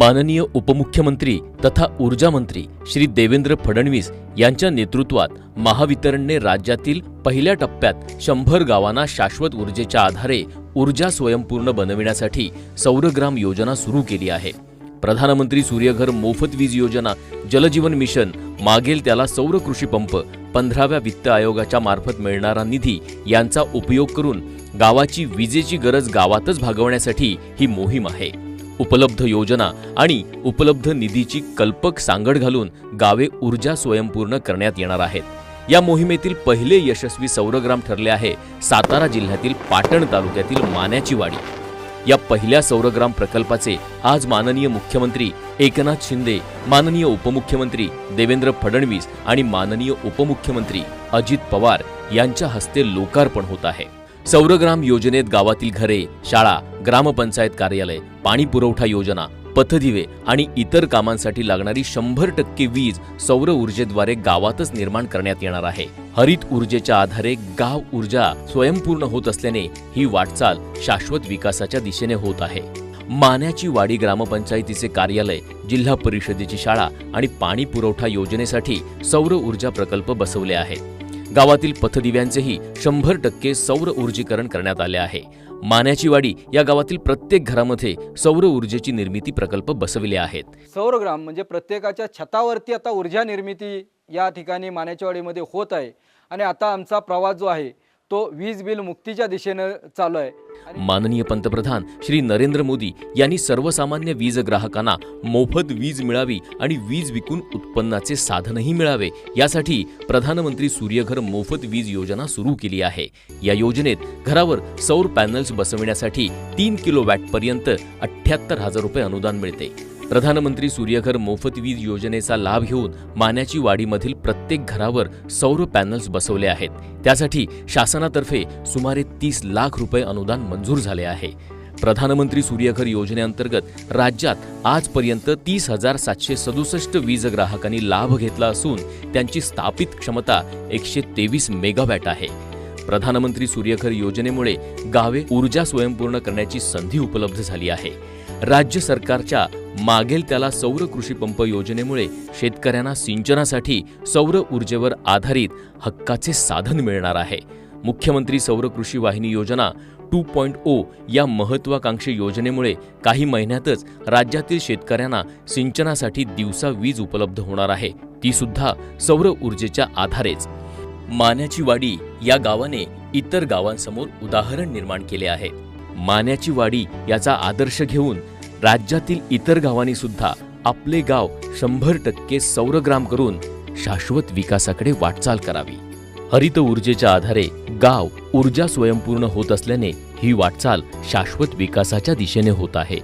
माननीय उपमुख्यमंत्री तथा ऊर्जा मंत्री श्री देवेंद्र फडणवीस यांच्या नेतृत्वात महावितरणने राज्यातील पहिल्या टप्प्यात शंभर गावांना शाश्वत ऊर्जेच्या आधारे ऊर्जा स्वयंपूर्ण बनविण्यासाठी सौरग्राम योजना सुरू केली आहे. प्रधानमंत्री सूर्यघर मोफत वीज योजना जलजीवन मिशन मागेल त्याला सौर कृषी पंप पंधराव्या वित्त आयोगाच्या मार्फत मिळणारा निधी यांचा उपयोग करून गावाची विजेची गरज गावातच भागवण्यासाठी ही मोहीम आहे. उपलब्ध योजना आणि उपलब्ध निधीची कल्पक सांगड घालून गावे ऊर्जा स्वयंपूर्ण करण्यात येणार आहेत. या मोहिमेतील पहिले यशस्वी सौरग्राम ठरले आहे सातारा जिल्ह्यातील पाटण तालुक्यातील मान्याची वाडी. या पहिल्या सौरग्राम प्रकल्पाचे आज माननीय मुख्यमंत्री एकनाथ शिंदे माननीय उपमुख्यमंत्री देवेंद्र फडणवीस आणि माननीय उपमुख्यमंत्री अजित पवार यांच्या हस्ते लोकार्पण होत आहे. सौरग्राम योजनेत गावातील घरे शाळा ग्रामपंचायत कार्यालय पाणी पुरवठा योजना पथदिवे आणि इतर कामांसाठी लागणारी शंभर टक्के वीज सौर ऊर्जेद्वारे गावातच निर्माण करण्यात येणार आहे. हरित ऊर्जेच्या आधारे गाव ऊर्जा स्वयंपूर्ण होत असल्याने ही वाटचाल शाश्वत विकासाच्या दिशेने होत आहे. मान्याची वाडी ग्रामपंचायतीचे कार्यालय जिल्हा परिषदेची शाळा आणि पाणी पुरवठा योजनेसाठी सौर ऊर्जा प्रकल्प बसवले आहेत. गावातील पथदिव्यांचेही शंभर टक्के सौर ऊर्जीकरण करण्यात आले आहे. मान्याची वाडी या गावातील प्रत्येक घरामध्ये सौर ऊर्जेची निर्मिती प्रकल्प बसविले आहेत. सौरग्राम म्हणजे प्रत्येकाच्या छतावरती आता ऊर्जा निर्मिती या ठिकाणी मानेच्यावाडीमध्ये होत आहे. आणि आता आमचा प्रवास जो आहे तो वीज बिल मुक्तीच्या दिशेनं चालू आहे माननीय पंतप्रधान श्री नरेंद्र मोदी यांनी सर्वसामान्य वीज ग्राहकांना मोफत वीज मिळावी आणि वीज विकून उत्पन्नाचे साधनही मिळावे यासाठी प्रधानमंत्री सूर्यघर मोफत वीज योजना सुरू केली आहे. या योजनेत घरावर सौर पॅनल्स बसविण्यासाठी तीन किलो वॅटपर्यंत अठ्ठ्याहत्तर हजार रुपये अनुदान मिळते. प्रधानमंत्री सूर्यघर मोफत वीज योजनेचा लाभ घेऊन मान्याची वाडीमधील प्रत्येक घरावर सौर पॅनल्स बसवले आहेत. त्यासाठी शासनातर्फे सुमारे तीस लाख रुपये अनुदान मंजूर झाले आहे. प्रधानमंत्री सूर्यघर योजनेअंतर्गत राज्यात आजपर्यंत तीस हजार सातशे सदुसष्ट वीज ग्राहकांनी लाभ घेतला असून त्यांची स्थापित क्षमता एकशे तेवीस मेगावॅट आहे. प्रधानमंत्री सूर्यघर योजनेमुळे गावे ऊर्जा स्वयंपूर्ण करण्याची संधी उपलब्ध झाली आहे. राज्य सरकारच्या मागेल त्याला सौर कृषी पंप योजनेमुळे शेतकऱ्यांना सिंचनासाठी सौर ऊर्जेवर आधारित हक्काचे साधन मिळणार आहे. मुख्यमंत्री सौर कृषी वाहिनी योजना टू पॉईंट ओ या महत्वाकांक्षी योजनेमुळे काही महिन्यातच राज्यातील शेतकऱ्यांना सिंचनासाठी दिवसा वीज उपलब्ध होणार आहे. ती सुद्धा सौर ऊर्जेच्या आधारेच. मान्याची वाडी या गावाने इतर गावांसमोर उदाहरण निर्माण केले आहे. मान्याची वाडी याचा आदर्श घेऊन राज्यातील इतर गावांनी सुद्धा आपले गाव शंभर टक्के सौरग्राम करून शाश्वत विकासाकडे वाटचाल करावी. हरित ऊर्जेच्या आधारे गाव ऊर्जा स्वयंपूर्ण होत असल्याने ही वाटचाल शाश्वत विकासाच्या दिशेने होत आहे.